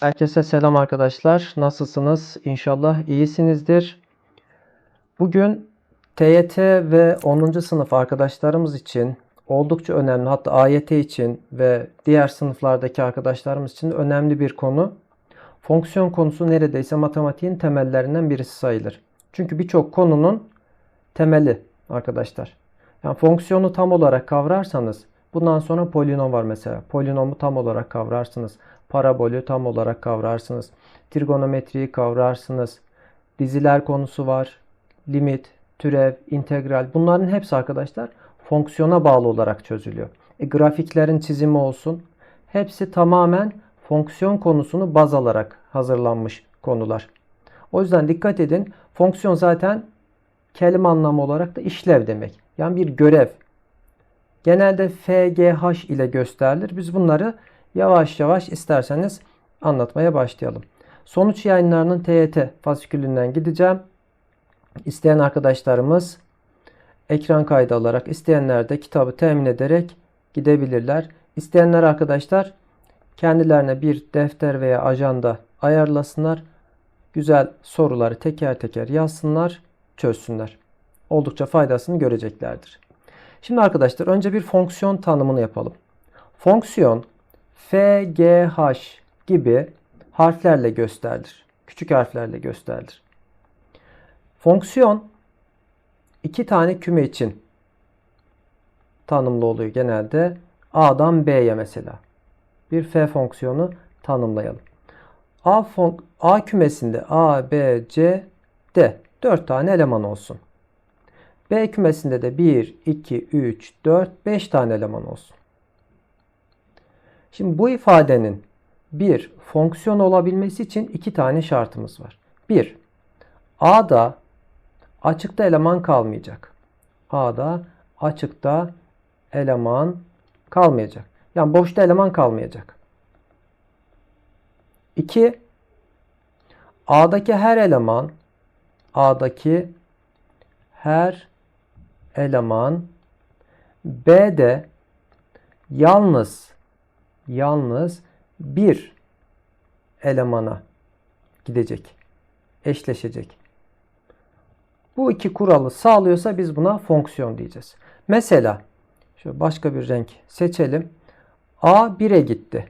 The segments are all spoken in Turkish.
Herkese selam arkadaşlar. Nasılsınız? İnşallah iyisinizdir. Bugün TYT ve 10. sınıf arkadaşlarımız için oldukça önemli hatta AYT için ve diğer sınıflardaki arkadaşlarımız için önemli bir konu. Fonksiyon konusu neredeyse matematiğin temellerinden birisi sayılır. Çünkü birçok konunun temeli arkadaşlar. Yani fonksiyonu tam olarak kavrarsanız bundan sonra polinom var mesela. Polinomu tam olarak kavrarsınız. Parabolü tam olarak kavrarsınız. Trigonometriyi kavrarsınız. Diziler konusu var. Limit, türev, integral bunların hepsi arkadaşlar fonksiyona bağlı olarak çözülüyor. E, grafiklerin çizimi olsun. Hepsi tamamen fonksiyon konusunu baz alarak hazırlanmış konular. O yüzden dikkat edin. Fonksiyon zaten kelime anlamı olarak da işlev demek. Yani bir görev. Genelde FGH ile gösterilir. Biz bunları yavaş yavaş isterseniz anlatmaya başlayalım. Sonuç yayınlarının TYT fasikülünden gideceğim. İsteyen arkadaşlarımız ekran kaydı alarak, isteyenler de kitabı temin ederek gidebilirler. İsteyenler arkadaşlar kendilerine bir defter veya ajanda ayarlasınlar. Güzel soruları teker teker yazsınlar, çözsünler. Oldukça faydasını göreceklerdir. Şimdi arkadaşlar önce bir fonksiyon tanımını yapalım. Fonksiyon F, G, H gibi harflerle gösterilir. Küçük harflerle gösterilir. Fonksiyon iki tane küme için tanımlı oluyor genelde. A'dan B'ye mesela. Bir F fonksiyonu tanımlayalım. A, A kümesinde A, B, C, D 4 tane eleman olsun. B kümesinde de 1, 2, 3, 4, 5 tane eleman olsun. Şimdi bu ifadenin bir fonksiyon olabilmesi için iki tane şartımız var. Bir, A'da açıkta eleman kalmayacak. A'da açıkta eleman kalmayacak. Yani boşta eleman kalmayacak. 2. A'daki her eleman A'daki her eleman B'de yalnız yalnız bir elemana gidecek. Eşleşecek. Bu iki kuralı sağlıyorsa biz buna fonksiyon diyeceğiz. Mesela şöyle başka bir renk seçelim. A 1'e gitti.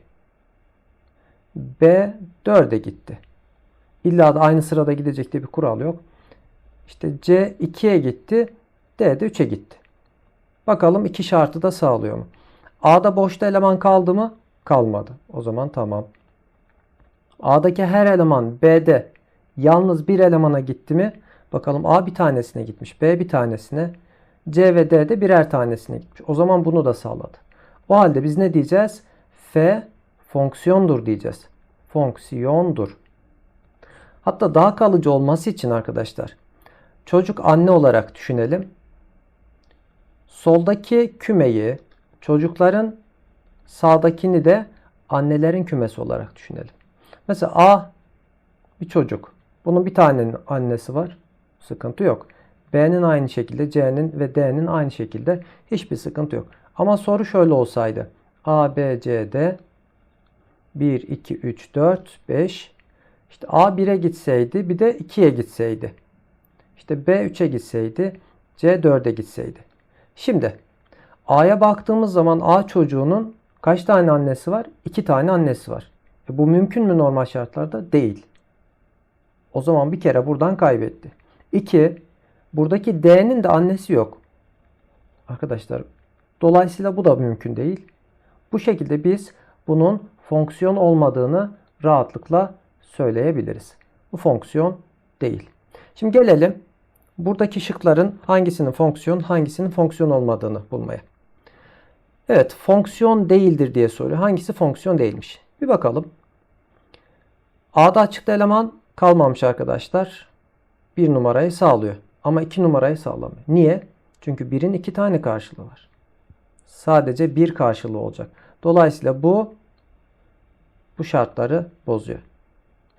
B 4'e gitti. İlla da aynı sırada gidecek diye bir kural yok. İşte C 2'ye gitti. D de 3'e gitti. Bakalım iki şartı da sağlıyor mu? A'da boşta eleman kaldı mı? Kalmadı. O zaman tamam. A'daki her eleman B'de yalnız bir elemana gitti mi? Bakalım A bir tanesine gitmiş. B bir tanesine. C ve D de birer tanesine gitmiş. O zaman bunu da sağladı. O halde biz ne diyeceğiz? F fonksiyondur diyeceğiz. Fonksiyondur. Hatta daha kalıcı olması için arkadaşlar çocuk anne olarak düşünelim. Soldaki kümeyi çocukların sağdakini de annelerin kümesi olarak düşünelim. Mesela A bir çocuk. Bunun bir tane annesi var. Sıkıntı yok. B'nin aynı şekilde, C'nin ve D'nin aynı şekilde hiçbir sıkıntı yok. Ama soru şöyle olsaydı. A, B, C, D 1, 2, 3, 4, 5 İşte A 1'e gitseydi bir de 2'ye gitseydi. İşte B 3'e gitseydi C 4'e gitseydi. Şimdi A'ya baktığımız zaman A çocuğunun kaç tane annesi var? 2 tane annesi var. E bu mümkün mü normal şartlarda? Değil. O zaman bir kere buradan kaybetti. 2. Buradaki D'nin de annesi yok. Arkadaşlar dolayısıyla bu da mümkün değil. Bu şekilde biz bunun fonksiyon olmadığını rahatlıkla söyleyebiliriz. Bu fonksiyon değil. Şimdi gelelim buradaki şıkların hangisinin fonksiyon hangisinin fonksiyon olmadığını bulmaya. Evet fonksiyon değildir diye soruyor. Hangisi fonksiyon değilmiş? Bir bakalım. A'da açıkta eleman kalmamış arkadaşlar. Bir numarayı sağlıyor. Ama iki numarayı sağlamıyor. Niye? Çünkü birin iki tane karşılığı var. Sadece bir karşılığı olacak. Dolayısıyla bu bu şartları bozuyor.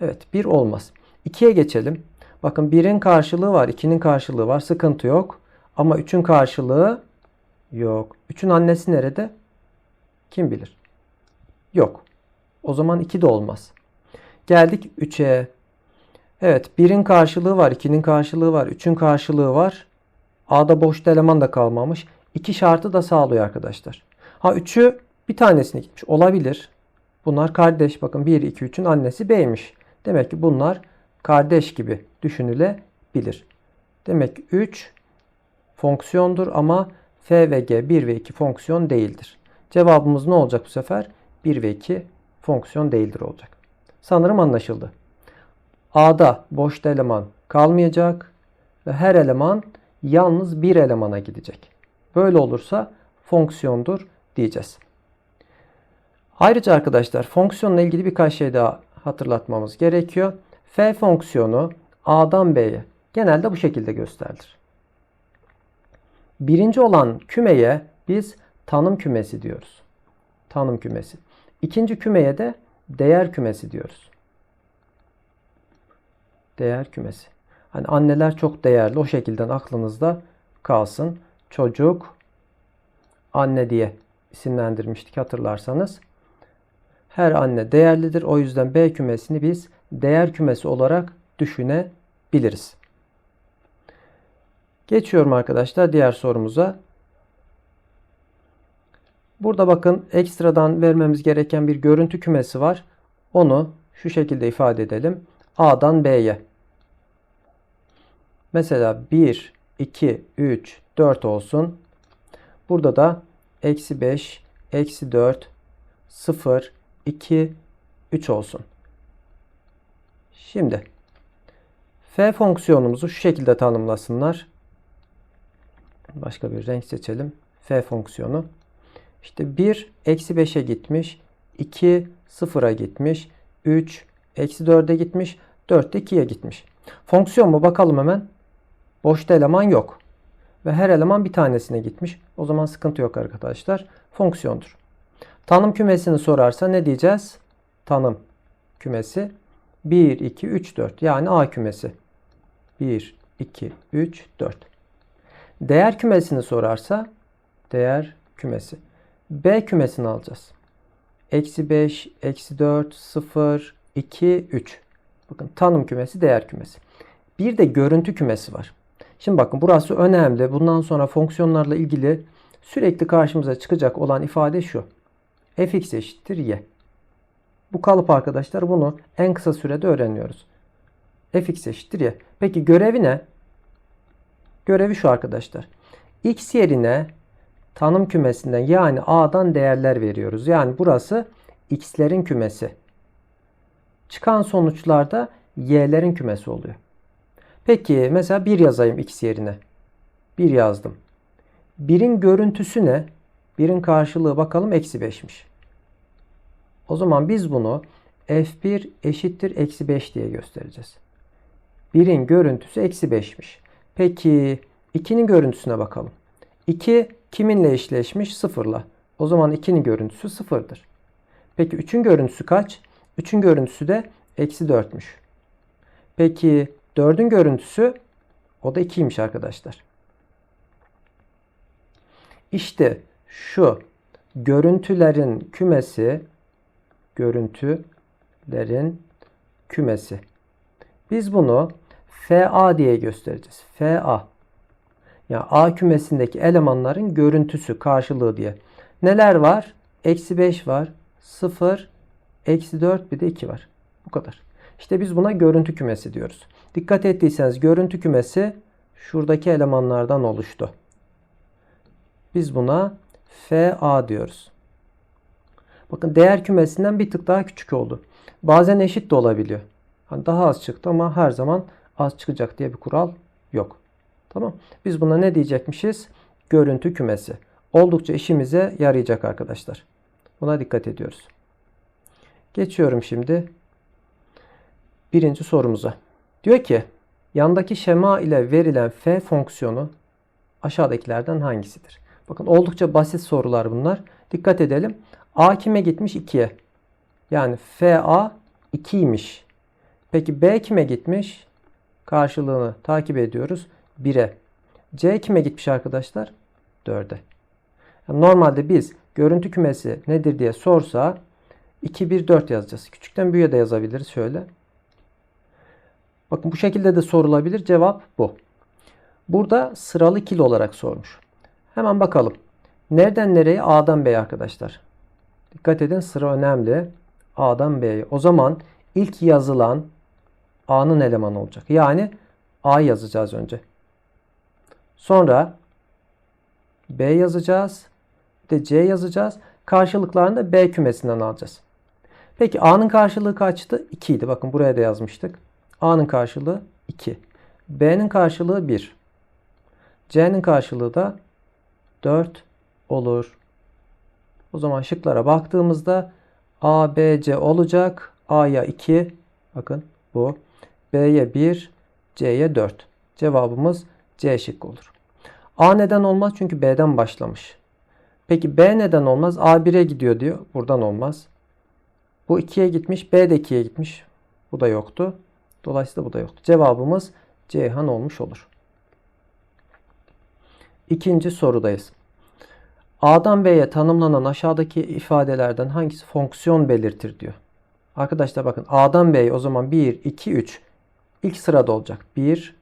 Evet bir olmaz. 2'ye geçelim. Bakın birin karşılığı var. 2'nin karşılığı var. Sıkıntı yok. Ama 3'ün karşılığı yok. 3'ün annesi nerede? Kim bilir? Yok. O zaman 2 de olmaz. Geldik 3'e. Evet 1'in karşılığı var, 2'nin karşılığı var, 3'ün karşılığı var. A'da boş eleman da kalmamış. 2 şartı da sağlıyor arkadaşlar. Ha 3'ü bir tanesine gitmiş. Olabilir. Bunlar kardeş. Bakın 1, 2, 3'ün annesi B'ymiş. Demek ki bunlar kardeş gibi düşünülebilir. Demek ki 3 fonksiyondur ama f ve g 1 ve 2 fonksiyon değildir. Cevabımız ne olacak bu sefer? 1 ve 2 fonksiyon değildir olacak. Sanırım anlaşıldı. A'da boş eleman kalmayacak ve her eleman yalnız bir elemana gidecek. Böyle olursa fonksiyondur diyeceğiz. Ayrıca arkadaşlar fonksiyonla ilgili birkaç şey daha hatırlatmamız gerekiyor. F fonksiyonu A'dan B'ye genelde bu şekilde gösterilir. Birinci olan kümeye biz tanım kümesi diyoruz. Tanım kümesi. İkinci kümeye de değer kümesi diyoruz. Değer kümesi. Hani anneler çok değerli. O şekilde aklınızda kalsın. Çocuk anne diye isimlendirmiştik hatırlarsanız. Her anne değerlidir. O yüzden B kümesini biz değer kümesi olarak düşünebiliriz. Geçiyorum arkadaşlar diğer sorumuza. Burada bakın ekstradan vermemiz gereken bir görüntü kümesi var. Onu şu şekilde ifade edelim. A'dan B'ye. Mesela 1, 2, 3, 4 olsun. Burada da eksi 5, eksi 4, 0, 2, 3 olsun. Şimdi f fonksiyonumuzu şu şekilde tanımlasınlar. Başka bir renk seçelim. f fonksiyonu. İşte 1 eksi 5'e gitmiş. 2 0'a gitmiş. 3 eksi 4'e gitmiş. 4 de 2'ye gitmiş. Fonksiyon mu bakalım hemen. Boşta eleman yok. Ve her eleman bir tanesine gitmiş. O zaman sıkıntı yok arkadaşlar. Fonksiyondur. Tanım kümesini sorarsa ne diyeceğiz? Tanım kümesi 1, 2, 3, 4 yani A kümesi. 1, 2, 3, 4. Değer kümesini sorarsa değer kümesi. B kümesini alacağız. Eksi 5, eksi 4, 0, 2, 3. Bakın tanım kümesi, değer kümesi. Bir de görüntü kümesi var. Şimdi bakın burası önemli. Bundan sonra fonksiyonlarla ilgili sürekli karşımıza çıkacak olan ifade şu. fx eşittir y. Bu kalıp arkadaşlar bunu en kısa sürede öğreniyoruz. fx eşittir y. Peki görevi ne? Görevi şu arkadaşlar. x yerine tanım kümesinden yani a'dan değerler veriyoruz. Yani burası x'lerin kümesi. Çıkan sonuçlarda y'lerin kümesi oluyor. Peki mesela 1 yazayım x yerine. 1 yazdım. 1'in görüntüsü ne? 1'in karşılığı bakalım eksi 5'miş. O zaman biz bunu f1 eşittir eksi 5 diye göstereceğiz. 1'in görüntüsü eksi 5'miş. Peki 2'nin görüntüsüne bakalım. 2 kiminle eşleşmiş? 0'la. O zaman 2'nin görüntüsü 0'dır. Peki 3'ün görüntüsü kaç? 3'ün görüntüsü de eksi 4'müş. Peki 4'ün görüntüsü o da 2'ymiş arkadaşlar. İşte şu görüntülerin kümesi görüntülerin kümesi. Biz bunu FA diye göstereceğiz. FA. Yani A kümesindeki elemanların görüntüsü karşılığı diye. Neler var? Eksi 5 var. 0, eksi 4 bir de 2 var. Bu kadar. İşte biz buna görüntü kümesi diyoruz. Dikkat ettiyseniz görüntü kümesi şuradaki elemanlardan oluştu. Biz buna FA diyoruz. Bakın değer kümesinden bir tık daha küçük oldu. Bazen eşit de olabiliyor. Hani daha az çıktı ama her zaman az çıkacak diye bir kural yok. Tamam. Biz buna ne diyecekmişiz? Görüntü kümesi. Oldukça işimize yarayacak arkadaşlar. Buna dikkat ediyoruz. Geçiyorum şimdi birinci sorumuza. Diyor ki yandaki şema ile verilen f fonksiyonu aşağıdakilerden hangisidir? Bakın oldukça basit sorular bunlar. Dikkat edelim. A kime gitmiş? 2'ye. Yani FA 2'ymiş. Peki B kime gitmiş? Karşılığını takip ediyoruz. 1'e. C kime gitmiş arkadaşlar? 4'e. Yani normalde biz görüntü kümesi nedir diye sorsa 2, 1, 4 yazacağız. Küçükten büyüğe de yazabiliriz şöyle. Bakın bu şekilde de sorulabilir. Cevap bu. Burada sıralı ikili olarak sormuş. Hemen bakalım. Nereden nereye? A'dan B'ye arkadaşlar. Dikkat edin sıra önemli. A'dan B'ye. O zaman ilk yazılan A'nın elemanı olacak. Yani A yazacağız önce. Sonra B yazacağız. Bir de C yazacağız. Karşılıklarını da B kümesinden alacağız. Peki A'nın karşılığı kaçtı? 2 idi. Bakın buraya da yazmıştık. A'nın karşılığı 2. B'nin karşılığı 1. C'nin karşılığı da 4 olur. O zaman şıklara baktığımızda A, B, C olacak. A'ya 2. Bakın bu. B'ye 1. C'ye 4. Cevabımız C şık olur. A neden olmaz? Çünkü B'den başlamış. Peki B neden olmaz? A 1'e gidiyor diyor. Buradan olmaz. Bu 2'ye gitmiş. B de 2'ye gitmiş. Bu da yoktu. Dolayısıyla bu da yoktu. Cevabımız Ceyhan olmuş olur. İkinci sorudayız. A'dan B'ye tanımlanan aşağıdaki ifadelerden hangisi fonksiyon belirtir diyor. Arkadaşlar bakın A'dan B'ye o zaman 1, 2, 3 ilk sırada olacak. 1,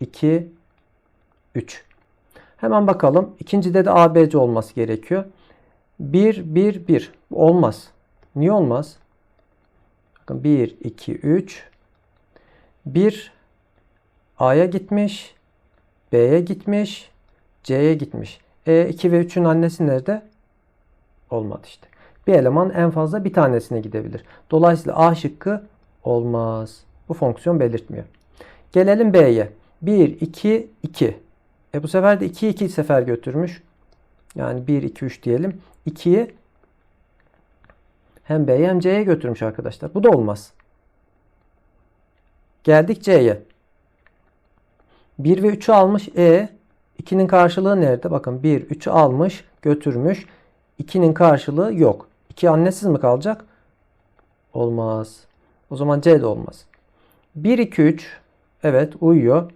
2, 3. Hemen bakalım. İkincide de ABC olması gerekiyor. 1, 1, 1. Olmaz. Niye olmaz? Bakın 1, 2, 3. 1 A'ya gitmiş. B'ye gitmiş. C'ye gitmiş. E 2 ve 3'ün annesi nerede? Olmadı işte. Bir eleman en fazla bir tanesine gidebilir. Dolayısıyla A şıkkı olmaz. Bu fonksiyon belirtmiyor. Gelelim B'ye. 1, 2, 2. E bu sefer de 2'yi 2 sefer götürmüş. Yani 1, 2, 3 diyelim. 2'yi hem B'ye hem C'ye götürmüş arkadaşlar. Bu da olmaz. Geldik C'ye. 1 ve 3'ü almış. E 2'nin karşılığı nerede? Bakın 1, 3'ü almış, götürmüş. 2'nin karşılığı yok. 2 annesiz mi kalacak? Olmaz. O zaman C de olmaz. 1, 2, 3. Evet uyuyor.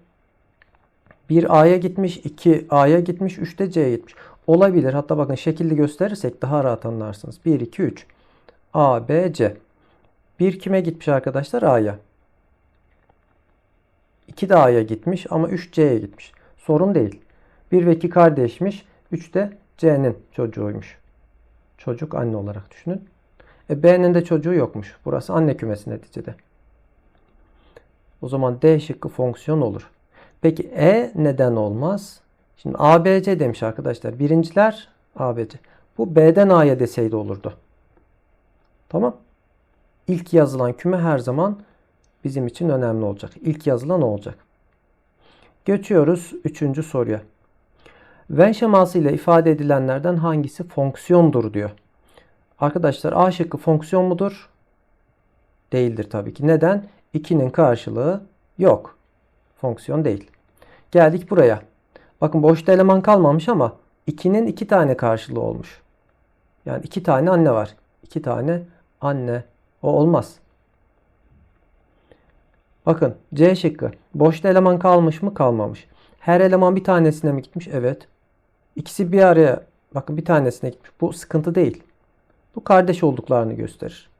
1 A'ya gitmiş, 2 A'ya gitmiş, 3 de C'ye gitmiş. Olabilir. Hatta bakın şekilli gösterirsek daha rahat anlarsınız. 1, 2, 3. A, B, C. 1 kime gitmiş arkadaşlar? A'ya. 2 de A'ya gitmiş ama 3 C'ye gitmiş. Sorun değil. 1 ve 2 kardeşmiş. 3 de C'nin çocuğuymuş. Çocuk anne olarak düşünün. E, B'nin de çocuğu yokmuş. Burası anne kümesi neticede. O zaman D şıkkı fonksiyon olur. Peki E neden olmaz? Şimdi ABC demiş arkadaşlar. Birinciler ABC. Bu B'den A'ya deseydi olurdu. Tamam. İlk yazılan küme her zaman bizim için önemli olacak. İlk yazılan olacak. Geçiyoruz üçüncü soruya. Venn şeması ile ifade edilenlerden hangisi fonksiyondur diyor. Arkadaşlar A şıkkı fonksiyon mudur? Değildir tabii ki. Neden? 2'nin karşılığı yok. Fonksiyon değil. Geldik buraya. Bakın boşta eleman kalmamış ama 2'nin 2 tane karşılığı olmuş. Yani 2 tane anne var. 2 tane anne. O olmaz. Bakın C şıkkı. Boşta eleman kalmış mı? Kalmamış. Her eleman bir tanesine mi gitmiş? Evet. İkisi bir araya bakın bir tanesine gitmiş. Bu sıkıntı değil. Bu kardeş olduklarını gösterir.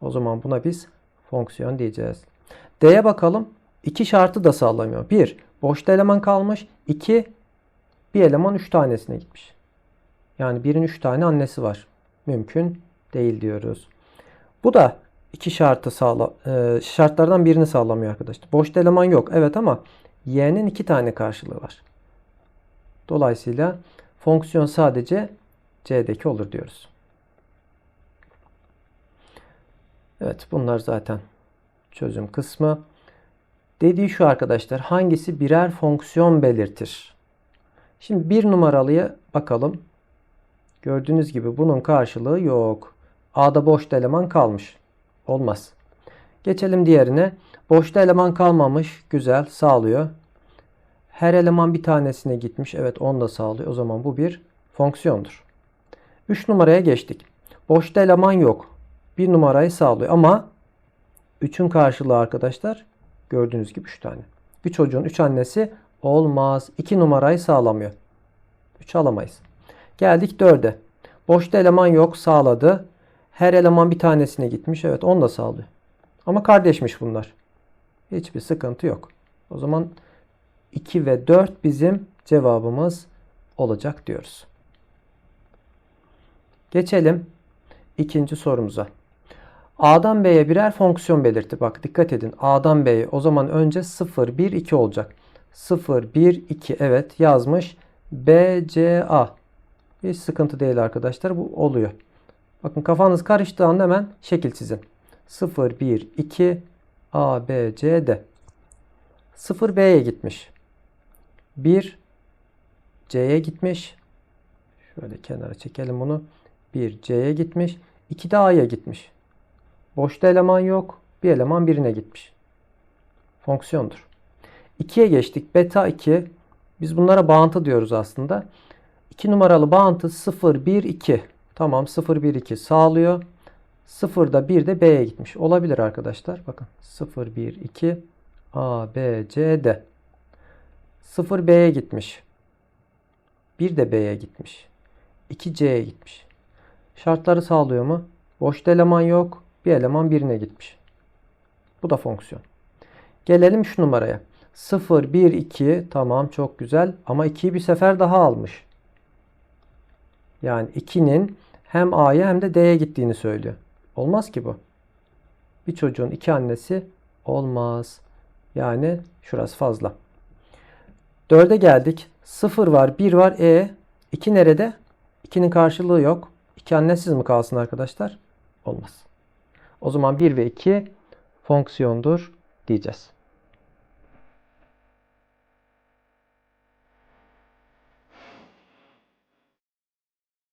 O zaman buna biz fonksiyon diyeceğiz. D'ye bakalım. İki şartı da sağlamıyor. Bir, boşta eleman kalmış. İki, bir eleman üç tanesine gitmiş. Yani birin üç tane annesi var. Mümkün değil diyoruz. Bu da iki şartı sağla, e, şartlardan birini sağlamıyor arkadaşlar. Boşta eleman yok. Evet ama y'nin iki tane karşılığı var. Dolayısıyla fonksiyon sadece c'deki olur diyoruz. Evet bunlar zaten çözüm kısmı. Dediği şu arkadaşlar hangisi birer fonksiyon belirtir? Şimdi bir numaralıya bakalım. Gördüğünüz gibi bunun karşılığı yok. A'da boş eleman kalmış. Olmaz. Geçelim diğerine. Boşta eleman kalmamış. Güzel. Sağlıyor. Her eleman bir tanesine gitmiş. Evet onu da sağlıyor. O zaman bu bir fonksiyondur. 3 numaraya geçtik. Boşta eleman yok. Bir numarayı sağlıyor ama 3'ün karşılığı arkadaşlar gördüğünüz gibi 3 tane. Bir çocuğun 3 annesi olmaz. 2 numarayı sağlamıyor. 3 alamayız. Geldik 4'e. Boşta eleman yok sağladı. Her eleman bir tanesine gitmiş. Evet onu da sağlıyor. Ama kardeşmiş bunlar. Hiçbir sıkıntı yok. O zaman 2 ve 4 bizim cevabımız olacak diyoruz. Geçelim ikinci sorumuza. A'dan B'ye birer fonksiyon belirtti. Bak dikkat edin. A'dan B'ye o zaman önce 0, 1, 2 olacak. 0, 1, 2 evet yazmış. B, C, A. Hiç sıkıntı değil arkadaşlar. Bu oluyor. Bakın kafanız karıştığı anda hemen şekil çizin. 0, 1, 2, A, B, C, D. 0 B'ye gitmiş. 1 C'ye gitmiş. Şöyle kenara çekelim bunu. 1 C'ye gitmiş. 2 de A'ya gitmiş. Boşta eleman yok. Bir eleman birine gitmiş. Fonksiyondur. 2'ye geçtik. Beta 2. Biz bunlara bağıntı diyoruz aslında. 2 numaralı bağıntı 0, 1, 2. Tamam 0, 1, 2 sağlıyor. 0'da 1 de B'ye gitmiş. Olabilir arkadaşlar. Bakın 0, 1, 2 A, B, C, D. 0 B'ye gitmiş. 1 de B'ye gitmiş. 2 C'ye gitmiş. Şartları sağlıyor mu? Boşta eleman yok. Bir eleman birine gitmiş. Bu da fonksiyon. Gelelim şu numaraya. 0, 1, 2 tamam çok güzel ama 2'yi bir sefer daha almış. Yani 2'nin hem A'ya hem de D'ye gittiğini söylüyor. Olmaz ki bu. Bir çocuğun iki annesi olmaz. Yani şurası fazla. 4'e geldik. 0 var, 1 var. E 2 nerede? 2'nin karşılığı yok. 2 annesiz mi kalsın arkadaşlar? Olmaz. O zaman 1 ve 2 fonksiyondur diyeceğiz.